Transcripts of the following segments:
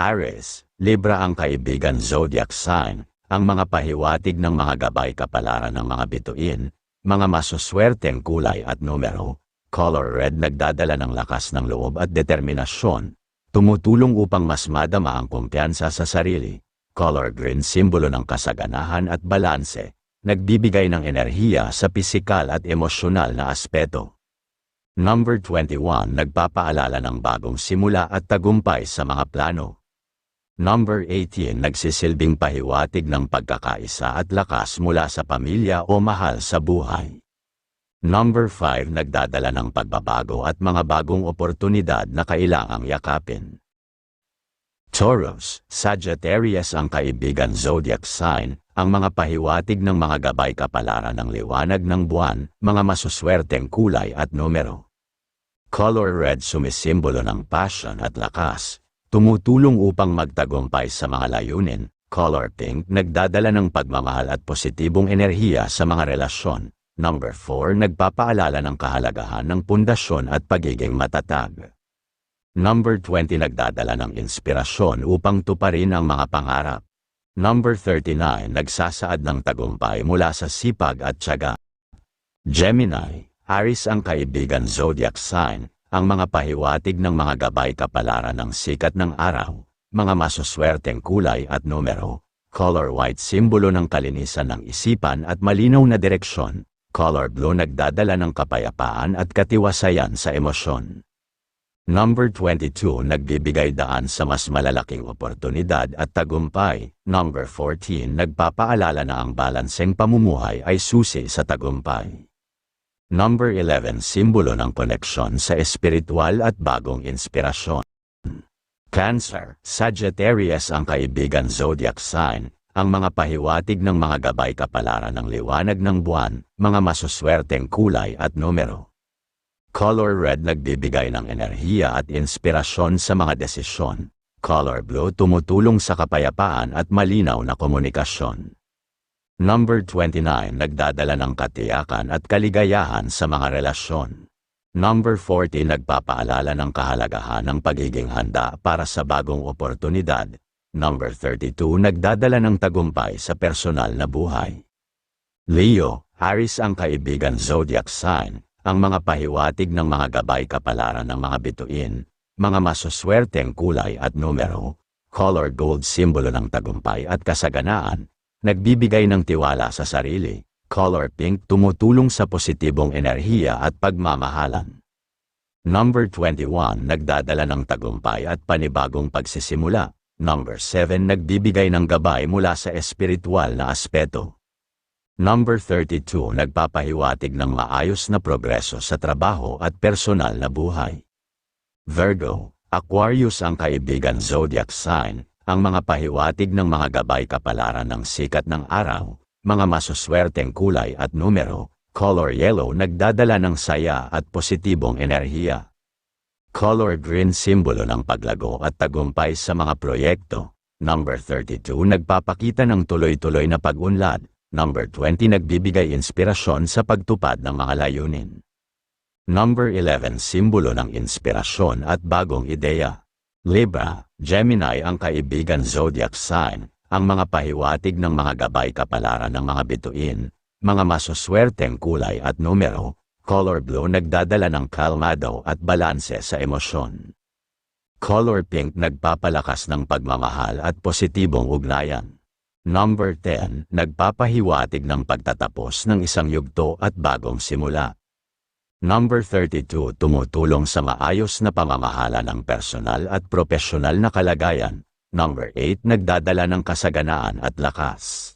Aries, Libra ang kaibigan zodiac sign, ang mga pahiwatig ng mga gabay kapalaran ng mga bituin, mga masuswerteng kulay at numero. Color red nagdadala ng lakas ng loob at determinasyon, tumutulong upang mas madama ang kumpiyansa sa sarili. Color green simbolo ng kasaganahan at balanse, nagbibigay ng enerhiya sa pisikal at emosyonal na aspeto. Number 21 nagpapaalala ng bagong simula at tagumpay sa mga plano. Number 18 nagsisilbing pahiwatig ng pagkakaisa at lakas mula sa pamilya o mahal sa buhay. Number 5 nagdadala ng pagbabago at mga bagong oportunidad na kailangang yakapin. Taurus, Sagittarius ang kaibigan zodiac sign, ang mga pahiwatig ng mga gabay kapalaran ng liwanag ng buwan, mga masuswerteng kulay at numero. Color red sumisimbolo ng passion at lakas, tumutulong upang magtagumpay sa mga layunin. Color pink nagdadala ng pagmamahal at positibong enerhiya sa mga relasyon. Number 4 nagpapaalala ng kahalagahan ng pundasyon at pagiging matatag. Number 20 nagdadala ng inspirasyon upang tuparin ang mga pangarap. Number 39 nagsasaad ng tagumpay mula sa sipag at tiyaga. Gemini, Aries ang kaibigan zodiac sign, ang mga pahiwatig ng mga gabay kapalaran ng sikat ng araw, mga masuswerteng kulay at numero, color white simbolo ng kalinisan ng isipan at malinaw na direksyon, color blue nagdadala ng kapayapaan at katiwasayan sa emosyon. Number 22 nagbibigay daan sa mas malalaking oportunidad at tagumpay. Number 14 nagpapaalala na ang balanseng pamumuhay ay susi sa tagumpay. Number 11 simbolo ng koneksyon sa espiritual at bagong inspirasyon. Cancer, Sagittarius ang kaibigan zodiac sign, ang mga pahiwatig ng mga gabay kapalaran ng liwanag ng buwan, mga masuswerteng kulay at numero. Color red nagbibigay ng enerhiya at inspirasyon sa mga desisyon. Color blue tumutulong sa kapayapaan at malinaw na komunikasyon. Number 29 nagdadala ng katiyakan at kaligayahan sa mga relasyon. Number 40 nagpapaalala ng kahalagahan ng pagiging handa para sa bagong oportunidad. Number 32 nagdadala ng tagumpay sa personal na buhay. Leo, Aries ang kaibigan zodiac sign, ang mga pahiwatig ng mga gabay kapalaran ng mga bituin, mga masuswerteng kulay at numero, color gold simbolo ng tagumpay at kasaganaan, nagbibigay ng tiwala sa sarili, color pink tumutulong sa positibong enerhiya at pagmamahalan. Number 21 nagdadala ng tagumpay at panibagong pagsisimula. Number 7 nagbibigay ng gabay mula sa espiritual na aspeto. Number 32 nagpapahiwatig ng maayos na progreso sa trabaho at personal na buhay. Virgo, Aquarius ang kaibigan zodiac sign, ang mga pahiwatig ng mga gabay kapalaran ng sikat ng araw, mga masuswerteng kulay at numero, color yellow nagdadala ng saya at positibong enerhiya. Color green simbolo ng paglago at tagumpay sa mga proyekto. Number 32 nagpapakita ng tuloy-tuloy na pag-unlad, Number 20 nagbibigay inspirasyon sa pagtupad ng mga layunin. Number 11 simbolo ng inspirasyon at bagong ideya. Libra, Gemini ang kaibigan zodiac sign, ang mga pahiwatig ng mga gabay kapalaran ng mga bituin, mga masuswerteng kulay at numero, color blue nagdadala ng kalmado at balanse sa emosyon. Color pink nagpapalakas ng pagmamahal at positibong ugnayan. Number 10, nagpapahiwatig ng pagtatapos ng isang yugto at bagong simula. Number 32, tumutulong sa maayos na pamamahala ng personal at profesional na kalagayan. Number 8, nagdadala ng kasaganaan at lakas.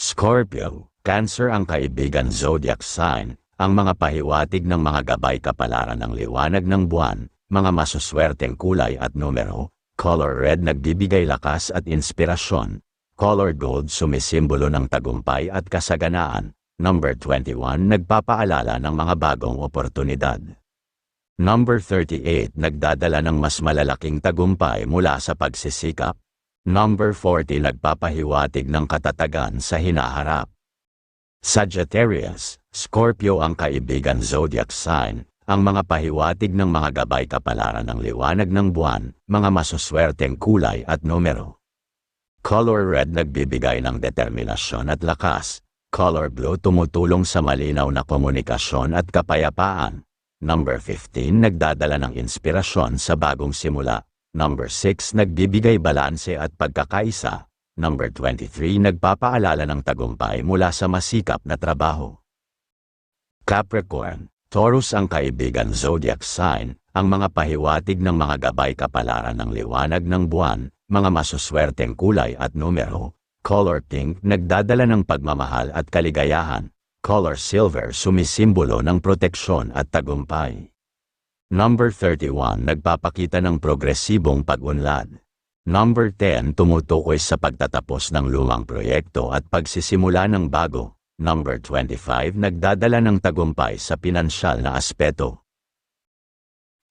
Scorpio, Cancer ang kaibigan zodiac sign, ang mga pahiwatig ng mga gabay kapalaran ng liwanag ng buwan, mga masuswerteng kulay at numero, color red nagbibigay lakas at inspirasyon, Color gold sumisimbolo ng tagumpay at kasaganaan. Number 21 nagpapaalala ng mga bagong oportunidad. Number 38 nagdadala ng mas malalaking tagumpay mula sa pagsisikap. Number 40 nagpapahiwatig ng katatagan sa hinaharap. Sagittarius, Scorpio ang kaibigan zodiac sign, ang mga pahiwatig ng mga gabay kapalaran ng liwanag ng buwan, mga masuswerteng kulay at numero. Color red nagbibigay ng determinasyon at lakas. Color blue tumutulong sa malinaw na komunikasyon at kapayapaan. Number 15 nagdadala ng inspirasyon sa bagong simula. Number 6 nagbibigay balanse at pagkakaisa. Number 23 nagpapaalala ng tagumpay mula sa masikap na trabaho. Capricorn, Taurus ang kaibigan zodiac sign, ang mga pahiwatig ng mga gabay kapalaran ng liwanag ng buwan, mga masuswerteng kulay at numero. Color pink nagdadala ng pagmamahal at kaligayahan. Color silver sumisimbolo ng proteksyon at tagumpay. Number 31 nagpapakita ng progresibong pag-unlad. Number 10 tumutukoy sa pagtatapos ng lumang proyekto at pagsisimula ng bago. Number 25 nagdadala ng tagumpay sa pinansyal na aspeto.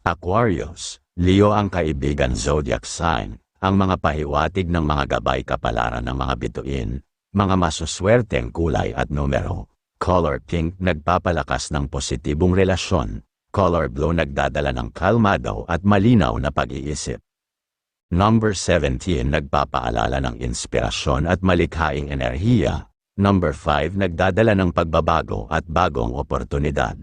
Aquarius, Leo ang kaibigan zodiac sign, ang mga pahiwatig ng mga gabay kapalaran ng mga bituin, mga masuswerteng kulay at numero. Color pink nagpapalakas ng positibong relasyon, color blue nagdadala ng kalmado at malinaw na pag-iisip. Number 17 nagpapaalala ng inspirasyon at malikhaing enerhiya. Number 5 nagdadala ng pagbabago at bagong oportunidad.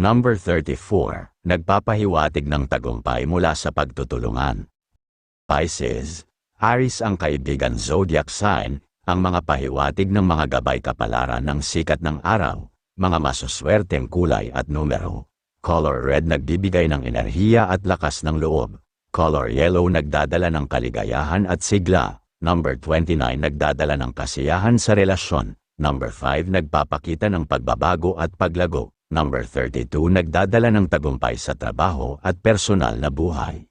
Number 34, nagpapahiwatig ng tagumpay mula sa pagtutulungan. Pisces, Aries ang kaibigan zodiac sign, ang mga pahiwatig ng mga gabay kapalaran ng sikat ng araw, mga masuswerteng kulay at numero. Color red nagbibigay ng enerhiya at lakas ng loob. Color yellow nagdadala ng kaligayahan at sigla. Number 29 nagdadala ng kasiyahan sa relasyon. Number 5 nagpapakita ng pagbabago at paglago. Number 32 nagdadala ng tagumpay sa trabaho at personal na buhay.